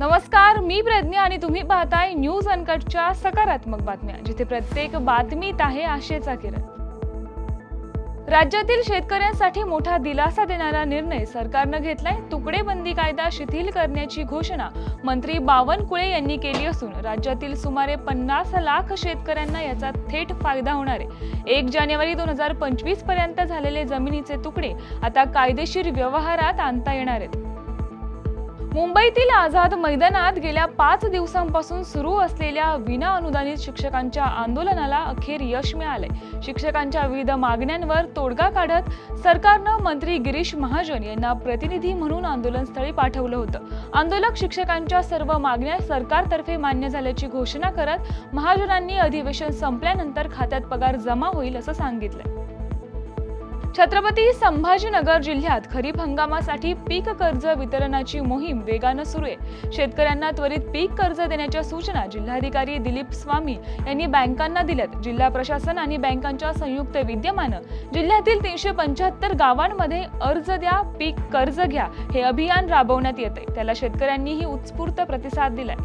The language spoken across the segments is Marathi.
नमस्कार मी प्रज्ञा आणि तुम्ही पाहताय न्यूज अनकटच्या सकारात्मक बातम्या जिथे प्रत्येक बातमीत आहे आशेचा किरण. राज्यातील शेतकऱ्यांसाठी मोठा दिलासा देणारा निर्णय सरकारनं घेतलाय. तुकडेबंदी कायदा शिथिल करण्याची घोषणा मंत्री बावनकुळे यांनी केली असून राज्यातील सुमारे पन्नास लाख शेतकऱ्यांना याचा थेट फायदा होणार आहे. एक जानेवारी दोन हजार पंचवीसपर्यंत झालेले जमिनीचे तुकडे आता कायदेशीर व्यवहारात आणता येणार आहेत. मुंबईतील आझाद मैदानात गेल्या पाच दिवसांपासून सुरू असलेल्या विना अनुदानित शिक्षकांच्या आंदोलनाला अखेर यश मिळालंय. शिक्षकांच्या विविध मागण्यांवर तोडगा काढत सरकारनं मंत्री गिरीश महाजन यांना प्रतिनिधी म्हणून आंदोलनस्थळी पाठवलं होतं. आंदोलक शिक्षकांच्या सर्व मागण्या सरकारतर्फे मान्य झाल्याची घोषणा करत महाजनांनी अधिवेशन संपल्यानंतर खात्यात पगार जमा होईल असं सांगितलं छत्रपती संभाजीनगर जिल्ह्यात खरीप हंगामासाठी पीक कर्ज वितरणाची मोहीम वेगानं सुरू आहे. शेतकऱ्यांना त्वरित पीक कर्ज देण्याच्या सूचना जिल्हाधिकारी दिलीप स्वामी यांनी बँकांना दिल्यात. जिल्हा प्रशासन आणि बँकांच्या संयुक्त विद्यमानं जिल्ह्यातील तीनशे पंच्याहत्तर गावांमध्ये अर्ज द्या पीक कर्ज घ्या हे अभियान राबवण्यात येते त्याला शेतकऱ्यांनीही उत्स्फूर्त प्रतिसाद दिलाय.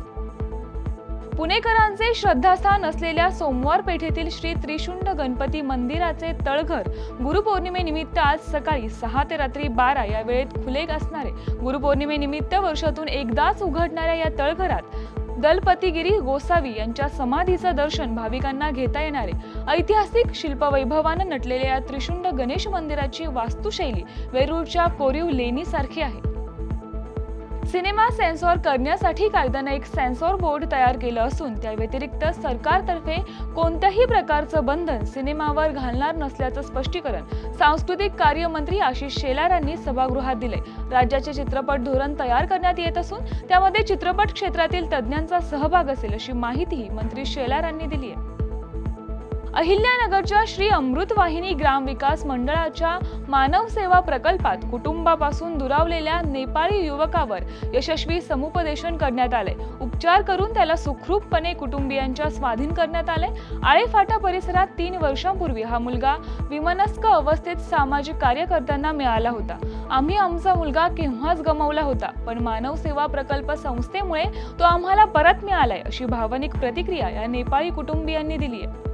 पुणेकरांचे श्रद्धास्थान असलेल्या सोमवार पेठेतील श्री त्रिशुंड गणपती मंदिराचे तळघर गुरुपौर्णिमेनिमित्त आज सकाळी सहा ते रात्री बारा या वेळेत खुले असणारे. गुरुपौर्णिमेनिमित्त वर्षातून एकदाच उघडणाऱ्या या तळघरात दलपतीगिरी गोसावी यांच्या समाधीचं दर्शन भाविकांना घेता येणारे. ऐतिहासिक शिल्पवैभवानं नटलेल्या या त्रिशुंड गणेश मंदिराची वास्तुशैली वेरूळच्या कोरीव लेणीसारखी आहे. सिनेमा सेन्सॉर करण्यासाठी कायद्यानं एक सेन्सॉर बोर्ड तयार केलं असून त्या व्यतिरिक्त सरकारतर्फे कोणत्याही प्रकारचं बंधन सिनेमावर घालणार नसल्याचं स्पष्टीकरण सांस्कृतिक कार्यमंत्री आशिष शेलार यांनी सभागृहात दिले राज्याचे चित्रपट धोरण तयार करण्यात येत असून त्यामध्ये चित्रपट क्षेत्रातील तज्ज्ञांचा सहभाग असेल अशी माहितीही मंत्री शेलार यांनी दिली आहे अहिल्यानगरच्या श्री अमृतवाहिनी ग्रामविकास मंडळाच्या मानव सेवा प्रकल्पात कुटुंबापासून दुरावलेल्या नेपाळी युवकावर यशस्वी समुपदेशन करण्यात आले. उपचार करून त्याला सुखरूपपणे कुटुंबियांच्या स्वाधीन करण्यात आले. आळेफाटा परिसरात तीन वर्षांपूर्वी हा मुलगा विमनस्क अवस्थेत सामाजिक कार्यकर्त्यांना मिळाला होता. आम्ही आमचा मुलगा केव्हाच गमावला होता पण मानव सेवा प्रकल्प संस्थेमुळे तो आम्हाला परत मिळालाय अशी भावनिक प्रतिक्रिया या नेपाळी कुटुंबियांनी दिली आहे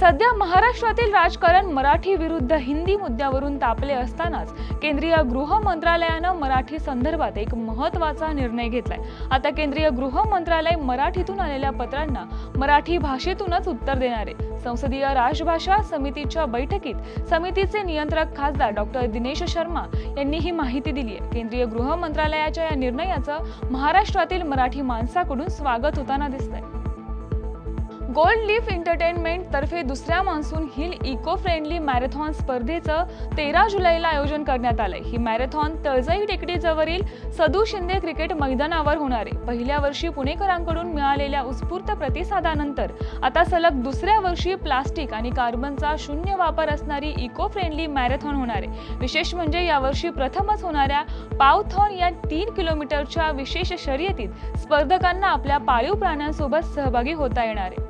सध्या महाराष्ट्रातील राजकारण मराठी विरुद्ध हिंदी मुद्द्यावरून तापले असतानाच केंद्रीय गृह मंत्रालयानं मराठी संदर्भात एक महत्त्वाचा निर्णय घेतलाय. आता केंद्रीय गृह मंत्रालय मराठीतून आलेल्या पत्रांना मराठी भाषेतूनच उत्तर देणार आहे. संसदीय राजभाषा समितीच्या बैठकीत समितीचे नियंत्रक खासदार डॉक्टर दिनेश शर्मा यांनी ही माहिती दिली आहे. केंद्रीय गृह मंत्रालयाच्या या निर्णयाचं महाराष्ट्रातील मराठी माणसाकडून स्वागत होताना दिसतंय. गोल्ड लीफ एंटरटेनमेंट तर्फे दुसऱ्या monsoon hill eco friendly marathon स्पर्धेचं तेरा जुलैला आयोजन करण्यात आलंय. ही मॅरेथॉन तळजाई टेकडीजवळील सदू शिंदे क्रिकेट मैदानावर होणार आहे. पहिल्या वर्षी पुणेकरांकडून मिळालेल्या उत्स्फूर्त प्रतिसादानंतर आता सलग दुसऱ्या वर्षी प्लास्टिक आणि कार्बनचा शून्य वापर असणारी इको फ्रेंडली मॅरेथॉन होणार आहे. विशेष म्हणजे यावर्षी प्रथमच होणाऱ्या पावथॉन या तीन किलोमीटरच्या विशेष शर्यतीत स्पर्धकांना आपल्या पाळीव प्राण्यांसोबत सहभागी होता येणार आहे.